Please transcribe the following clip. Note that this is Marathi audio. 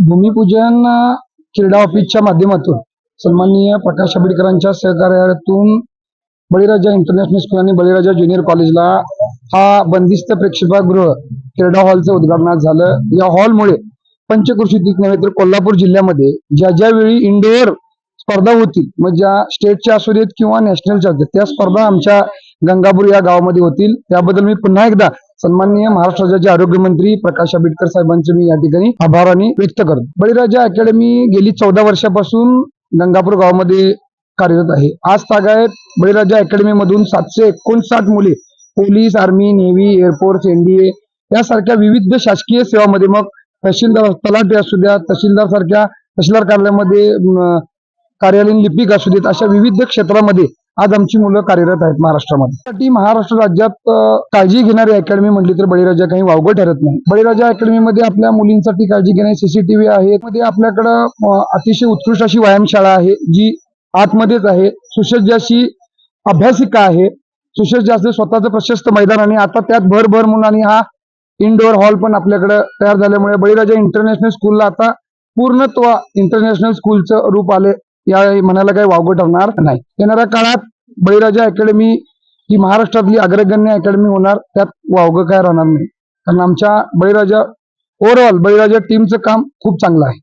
भूमिपूजन क्रीडा ऑफिसच्या माध्यमातून. सन्माननीय प्रकाश आंबेडकरांच्या सहकार्यातून बळीराजा इंटरनॅशनल स्कूल आणि बळीराजा ज्युनियर कॉलेजला हा बंदिस्त प्रेक्षागृह क्रीडा हॉलचं उद्घाटन झालं. या हॉलमुळे पंचकृषीतील नव्हे तर कोल्हापूर जिल्ह्यामध्ये ज्या ज्या वेळी इंडोअर स्पर्धा होतील मग ज्या स्टेटच्या असू देत किंवा नॅशनलच्या असू देत त्या स्पर्धा आमच्या गंगापूर या गावामध्ये होतील त्याबद्दल मी पुन्हा एकदा सन्माननीय महाराष्ट्र राज्याचे आरोग्यमंत्री प्रकाश आंबेडकर साहेबांचे मी या ठिकाणी आभाराने व्यक्त करतो. बळीराजा अकॅडमी गेली चौदा वर्षापासून गंगापूर गावामध्ये कार्यरत आहे. आज तागायत बळीराजा अकॅडमी मधून सातशे एकोणसाठ मुले police army navy air force NDA यासारख्या विविध शासकीय सेवामध्ये मग तहसीलदार तलाठी असू द्या तहसीलदार सारख्या तहसीलदार कार्यालयामध्ये कार्यालयीन लिपिक असू देत अशा विविध क्षेत्रामध्ये आज आमची मुलं कार्यरत आहेत महाराष्ट्रामध्ये. त्यासाठी महाराष्ट्र राज्यात काळजी घेणारी अकॅडमी म्हटली तर बळीराजा काही वावगं ठरत नाही. बळीराजा अकॅडमीमध्ये आपल्या मुलींसाठी काळजी घेणारी सीसीटीव्ही आहे. मध्ये आपल्याकडं अतिशय उत्कृष्ट अशी व्यायामशाळा आहे जी आतमध्येच आहे. सुसज्ज अशी अभ्यासिका आहे. सुसज्ज असे स्वतःचं प्रशस्त मैदान आणि आता त्यात भर भर म्हणून आणि हा इनडोअर हॉल पण आपल्याकडे तयार झाल्यामुळे बळीराजा इंटरनॅशनल स्कूलला आता पूर्णत्व इंटरनॅशनल स्कूलचं रूप आले या म्हणायला काही वावगं ठरणार नाही. येणाऱ्या काळात बळीराजा अकॅडमी ही महाराष्ट्रातली अग्रगण्य अकॅडमी होणार त्यात वावगं काय राहणार नाही. कारण आमच्या बळीराजा ओव्हरऑल बळीराजा टीमचं काम खूप चांगलं आहे.